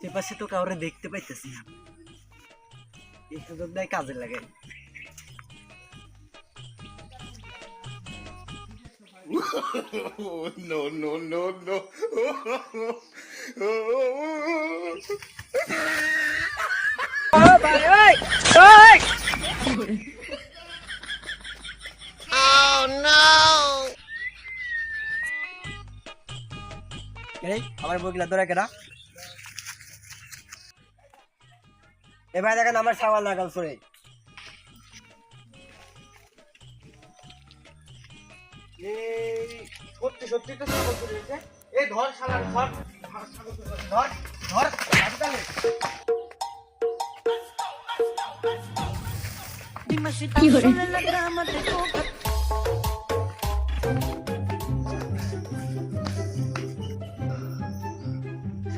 আশেপাশে তো কাউরে দেখতে পাইতেছি না। এই সুযোগ দেয় কাজে লাগে। Oh, no, no, no, no. এই আমার বগিলা ধরে কেনা এবার দেখেন আমার সাওয়াল লাগাল সরে সত্যি সত্যি তো ছাগল চুরি এই ধর শালার ধর। ধর ধর ধর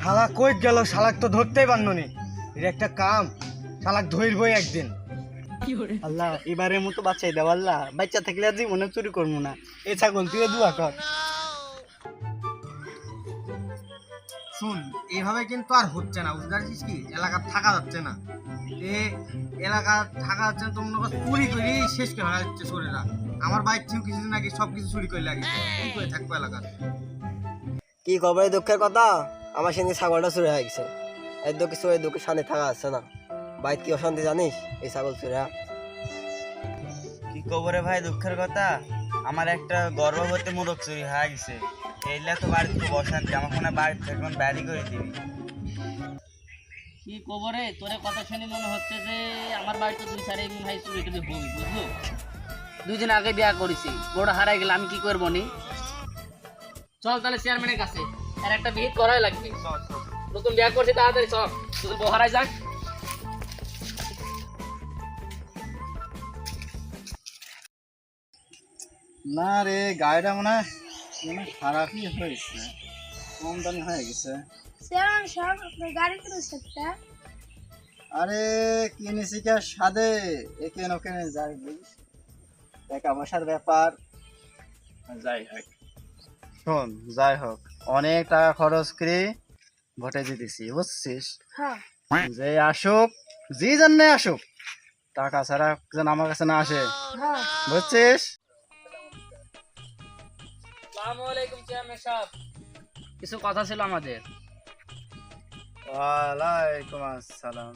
শালা কই গেল? শালাক তো ধরতেই পারল নি। এর একটা কাম শালাক ধরবই একদিন। আল্লাহ এবারের মতো বাচ্চাই দাও আল্লাহ। বাচ্চা থাকলে আর জীবনে চুরি করব না। এ ছাগল তুই দুয়া কর। শুন এইভাবে কিন্তু আর হচ্ছে না বুঝতে পারছিস কি? এলাকা থাকা যাচ্ছে না। এ এলাকা থাকা যাচ্ছে না তো মনে কর চুরি করে শেষ করে ফেলা যাচ্ছে শরীরা আমার বাইক থেকে কিছুদিন আগে সব কিছু চুরি করে লাগে কি করে থাকব এলাকা কি খবর এই দুঃখের কথা? আমার সঙ্গে ছাগলটা চুরি হয়ে গেছে। এর তো কিছু এই দুঃখের সামনে থাকা যাচ্ছে না। বাইক কি অশান্তি জানিস? এই ছাগল চুরি? কি খবরে ভাই দুঃখের কথা? আমার একটা গর্ভবতী মুরগ চুরি হয়ে গেছে। এইলা তো বাড়িতে খুব অশান্তি। আমার মনে হয় বাড়ি থেকে এখন বাড়ি করে দিবি। কি কবরে তোরে কথা শুনে মনে হচ্ছে যে আমার বাড়িতে দুই সারে এমনি ভাই চুরি টুরি হবি বুঝলো? দুই দিন আগে বিয়া করেছি। বড় হারাই গেলে আমি কি করব নি? চল তাহলে চেয়ারম্যানের কাছে। আর একটা বিহিত করাই লাগবে। নতুন বিয়া করছি তাড়াতাড়ি চল। নতুন বউ হারাই যাক। না রে গাড়িটা মনে হয় মনে খারাপই হয়েছে। কম দামি হয়ে গেছে। গাড়ি কিনেছে আরে কিনেছি কে সাদে? একেন ওকেন যাই বুঝিস টাকা পয়সার ব্যাপার। যাই হোক। শোন যাই হোক। অনেক টাকা খরচ করে ভোটে জিতেছি বুঝছিস? হ্যাঁ। যে আসুক যে জন্যে আসুক টাকা ছাড়া যেন আমার কাছে না আসে। হ্যাঁ। বুঝছিস? আসসালামু আলাইকুম চেয়ারম্যান সাহেব। কিছু কথা ছিল আমাদের। ওয়ালাইকুম আসসালাম।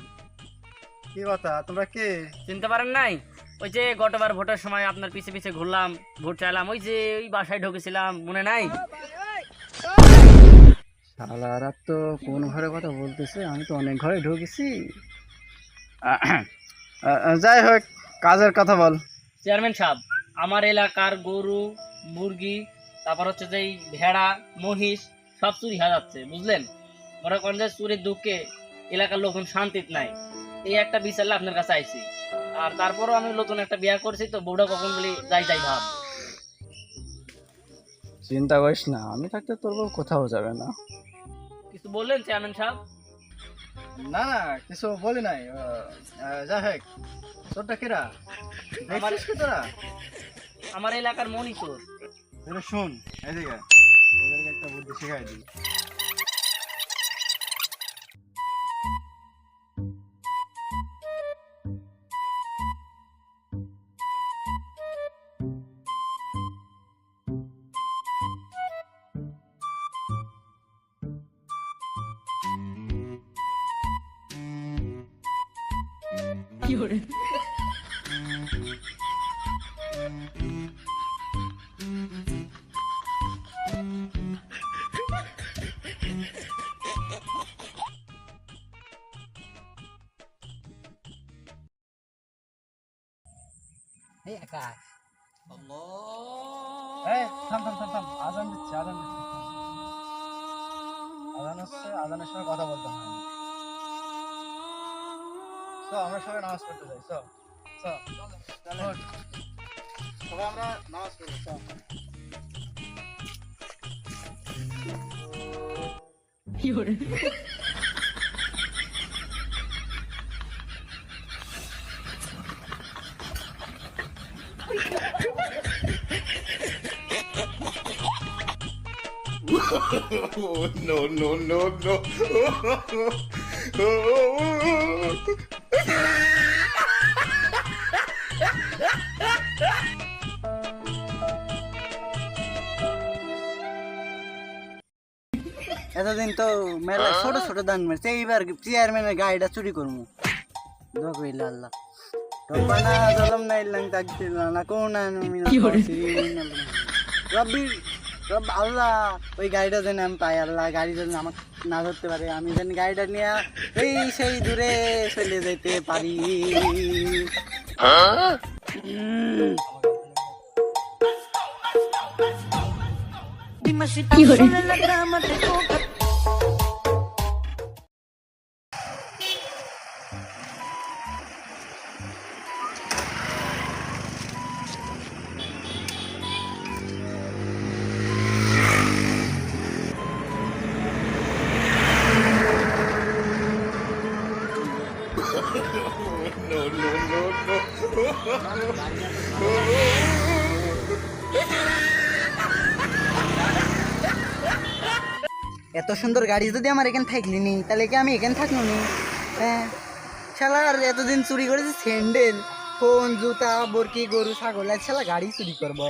কি কথা তোমরা কে? চিনতে পারেন নাই? ওই যে গতবার ভোটের সময় আপনার পিছে পিছে ঘুরলাম ভোট চাইলাম ওই যে ওই বাসায় ঢুকেছিলাম মনে নাই? শালারা তো কোন ঘরে কথা বলতেছে আমি তো অনেক ঘরে ঢুকেছি। যাই হোক কাজের কথা বল। চেয়ারম্যান সাহেব আমার এলাকার গরু মুরগি তারপর হচ্ছে যে এই ভেড়া মহিষ সব চুরি হয়ে যাচ্ছে বুঝলেন? মনে করেন যে চুরির দুঃখে এলাকার লোকজন শান্তিত নাই। এই একটা বিচারলে আপনার কাছে আইছি। আর তারপরও আমি নতুন একটা বিয়া করছি তো বউটা কখন বলি যাই যাই ভাব। চিন্তা করিস না আমি থাকতে তোর বউ কোথাও যাবে না। কিছু বললেন চেয়ারম্যান সাহেব? না না কিছু বলি নাই। যাই হোক তোরটা কিরা? তোরা? আমার এলাকার মনি চোর এরে শোন এদিকে তোদেরকে একটা বুদ্ধি শেখাই দিই। এই থাম থাম থাম থাম। আজান দিচ্ছে আজান দিচ্ছে। আজান হচ্ছে আজানের সময় কথা বলতে হয়। চল আমরা সবাই নামাজ পড়তে যাই ওঠ। সবাই আমরা নামাজ পড়ব চল। Oh, no, no, no, no. এতদিন তো মেলা ছোট ছোট দান মারছে। এইবার চেয়ারম্যানের গাড়িটা চুরি করব। দোক হইল আল্লাহ। রব্বানা জলম না ইল্লাং তাকদিরনা না কোনা খাসিরিন রব্বি রব আল্লাহ ওই গাড়িটা যেন আমি পাই আল্লাহ গাড়ি যেন আমার না ধরতে পারে আমি যেন গাড়িটা নিয়ে এই সেই দূরে চলে যেতে পারি। উম। এত সুন্দর গাড়ি যদি আমার এখানে থাকলি নি তাহলে কি আমি এখানে থাকল নি? হ্যাঁ। শালার এতদিন চুরি করেছি স্যান্ডেল ফোন জুতা বরকি গরু ছাগল আর শালা গাড়ি চুরি করব.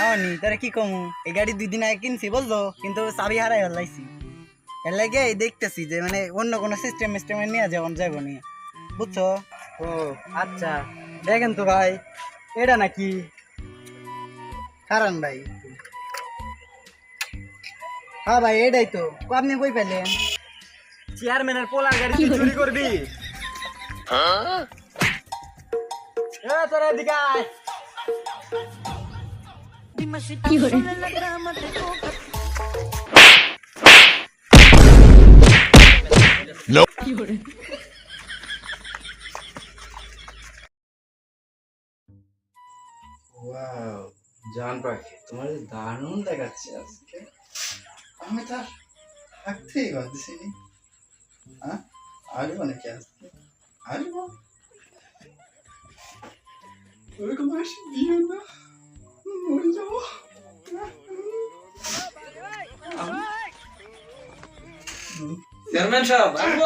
হয়নি তারা কি কমু? এই গাড়ি দুই দিন আগে কিনছি বুঝলো? কিন্তু চাবি হারাই হলাইছি এর লাগে দেখতেছি যে মানে অন্য কোনো সিস্টেম সিস্টেমে নিয়ে যাব যাব নি। বুঝছ? ও আচ্ছা। দেখেন তো ভাই এটা নাকি কারণ ভাই। হ্যাঁ ভাই এটাই তো। আপনি কই পেলেন? চেয়ারম্যানের পোলার গাড়ি তুই চুরি করবি? এ তোরা এদিকে আয়। ওয়াও জান পাখি তোমার দারুণ দেখাচ্ছে আজকে। আমি তো আর থাকতেই পারতেছি হ্যাঁ আসব নাকি আজকে? আসব? ওরকম হাসি দিও না। মরে যাব। চেয়ারম্যান সাহেব আসব?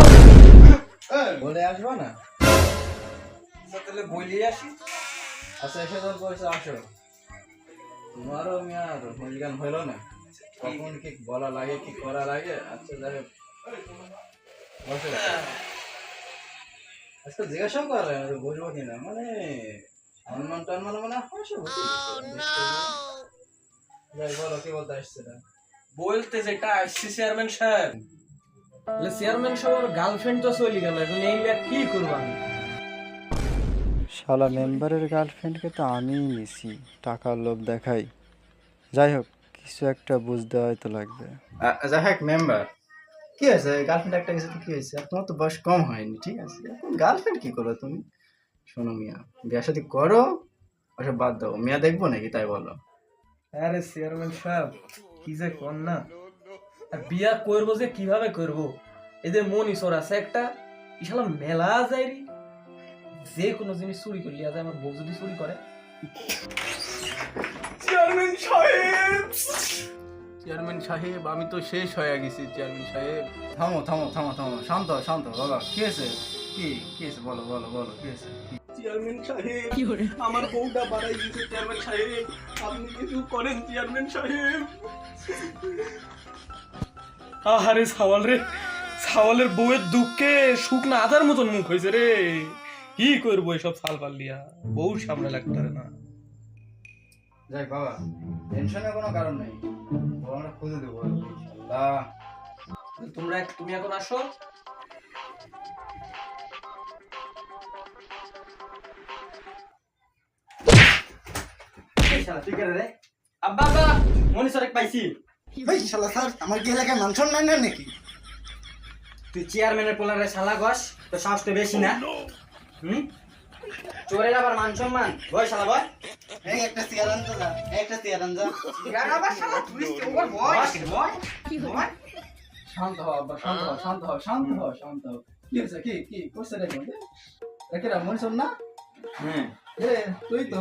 বলে আসব না। তাহলে বলি আসি। আচ্ছা এসে তোর বলছে আসো। তোমারও মিয়ার হুলগান হইল না। কখন কি বলা লাগে কি করা লাগে আচ্ছা যাই হোক। বসে আজকে জিজ্ঞাসা করে বুঝব কিনা মানে সম্মান টন্মান মানে হাসো যাই বলো কি বলতে আসছে না বলতে যেটা আসছে চেয়ারম্যান সাহেব। চেয়ারম্যান সাহেব গার্লফ্রেন্ড তো চলে গেল এখন এই কি করব আমি? শালা মেম্বারের গার্লফ্রেন্ডকে তো আমিই নিছি টাকার লোভ দেখাই। যাই হোক কিছু একটা বুঝতে হয়তো লাগবে। যাই হোক মেম্বার। কি হয়েছে? গার্লফ্রেন্ড একটা কিছু কি হয়েছে? তোমার তো বয়স কম হয়নি ঠিক আছে? এখন গার্লফ্রেন্ড কি করো তুমি? শোনো মিয়া বিয়া সাথে করো ওসব বাদ দাও। মিয়া দেখব নাকি? তাই বলো। আরে চেয়ারম্যান সাহেব কি যে কর না? আর বিয়া করব যে কীভাবে করব? এদের মন ঈশ্বর আছে একটা ইশালা মেলা যায় রে। যে কোনো জিনিস চুরি করলি আজ আমার বউ যদি চুরি করে। চেয়ারম্যান সাহেব! চেয়ারম্যান সাহেব আমি তো শেষ হয়ে গেছি চেয়ারম্যান সাহেব। থামো থামো থামো থামো শান্ত শান্ত কি হয়েছে? কি কি হয়েছে? বলো বলো বলো কি হয়েছে? চেয়ারম্যান সাহেব আমার বউটা বাড়াই দিয়েছে চেয়ারম্যান সাহেব। আপনি কিছু করেন চেয়ারম্যান সাহেব। আহারে সাওয়াল রে। সাওয়ালের বউয়ের দুঃখে শুকনা আদার মতন মুখ হয়েছে রে। কি করব এসব সাল পাল্লিয়া বউ সামনে লাগতে পারে না। যাই বাবা টেনশনের কোনো কারণ নেই। ও আমরা খুঁজে দেবো। তোমরা তুমি এখন আসো। তুই আব্বা আব্বা মনীশ্বর পাইছি। এই শালা স্যার আমার কি এলাকায় মান সম্মান নেই নাকি? তুই চেয়ারম্যানের পোলারে শালা গস তো সাহস তো বেশি না। হুম? চোরের আবার মান সম্মান? বয় শালা এই একটা চেয়ার আনতে যা এই একটা চেয়ার আন যা চেয়ার আবার শালা? টুরিস্ট ওভার বয়। বয়? বয়? শান্ত হও আব্বা শান্ত হও শান্ত হও শান্ত হও শান্ত হও। কি হয়েছে? কি কি? করছে রে মধ্যে রেখে রাখ মনে শোন না? হ্যাঁ। এ তুই তো।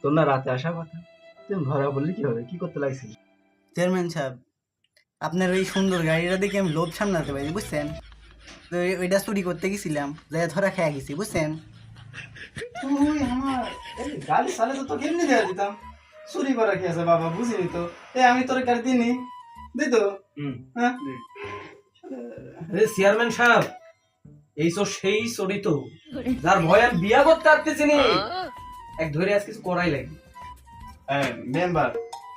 তোর না রাতে আসা কথা। তুই ধরা বললি কি হবে? কি করতে লাগছিস চেয়ারম্যান সাহেব আপনার ওই সুন্দর গাড়িটা দেখে আমি লোভ সামলাতে পারি বুঝছেন? তো ওইটা চুরি করতে গেছিলাম যাই ধরা খেয়ে গেছি বুঝছেন? তুই আমার এই গাড়ি চালে তো তোকে এমনি দেওয়া দিতাম চুরি করা কি বাবা বুঝিনি তো। এই আমি তোর গাড়ি দিইনি দিই তো? হ্যাঁ? আরে চেয়ারম্যান সাহেব এই তো সেই চোরি তো যার ভয় আমি বিয়া করতে পারতেছি নি। এক ধরে আজ কিছু করাই লাগে মেম্বার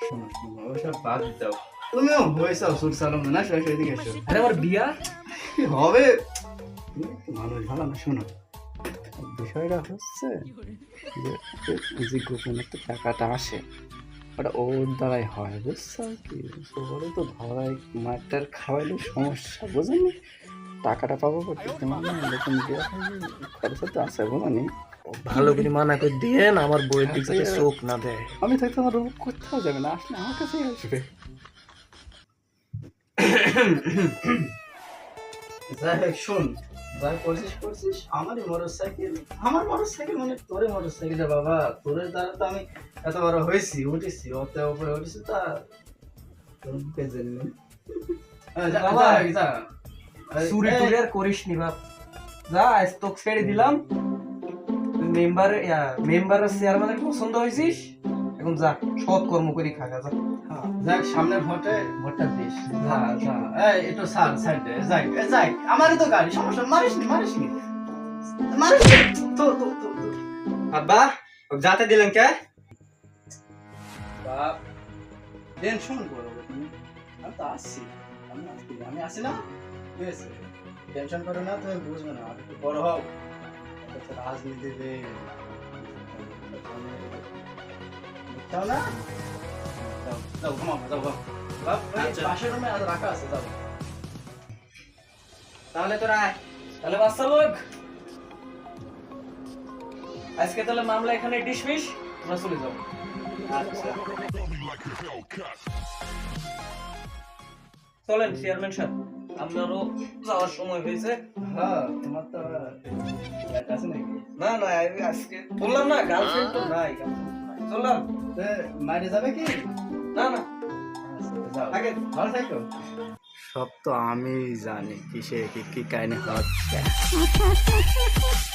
শোনো শোনো ওসব বাদ দাও। তুমিও হয়েছে সুর সালাম না সবাই এদিকে এসো আরে আমার বিয়া? হবে। মানুষ ভালো না শোনো। বিষয়টা হচ্ছে যে গোপন একটা টাকাটা আসে ওটা ওর দ্বারাই হয় বুঝছ? কি ওরে তো ধরাই মারটার খাওয়াইলে সমস্যা বুঝলি টাকাটা পাবো কোথায়? তোমার না এরকম হয় খরচা তো আছে বুঝলি ভালো করে মানা করে দিয়েন আমার বইয়ের দিক থেকে চোখ না দেয়। আমি থাকতে আমার কোথাও যাবে না আসলে আমার কাছেই আসবে। যাই হোক শোন করছিস করছিস আমারই মোটর সাইকেল আমার মোটর সাইকেল মানে তোরে মোটর সাইকেল বাবা। তোরের দ্বারা তো আমি এত বড় হয়েছি উঠেছি অত উপরে উঠেছি তা তোর মুখে জেনে বাবা, যা চুরি টুরি আর করিস নি বাপ। যা আজ তোকে ছেড়ে দিলাম। মেম্বার মেম্বারের চেয়ারম্যানের পছন্দ হয়েছিস? এখন যা সৎ কর্ম করি খাগা যা যাক সামনে ভোটে ভোটটা দিস। একটু সাইড যাই যাই আমারই তো গাড়ি সমস্যা মারিস নি মারিস নি। মারিস তো তো তো। আব্বা যাতে দিলেন কে? বাপ টেনশন করো তুমি আমি তো আসছি। আমি আসছি আমি আসি না? আছে। টেনশন করো না তুমি বুঝবে না একটু বড় হও। রাজনীতিতে বুঝছ না। যাও যাও ঘুমাও যাও ঘুমাও বাপ পাশের রুমে আজ রাখা আছে যাও তাহলে তোরা তাহলে বাচ্চা লোক। আজকে তাহলে মামলা এখানে ডিসমিস তোমরা চলে যাও। আচ্ছা। চলেন চেয়ারম্যান সাহেব আপনারও যাওয়ার সময় হয়েছে। হ্যাঁ তোমার তো আছে নাকি? না না আজকে বললাম না গার্লফ্রেন্ড তো নাই চললাম তে, মাইরে যাবে কি? না না। সব তো আমি জানি কিসে কি কি কাহিনী হচ্ছে।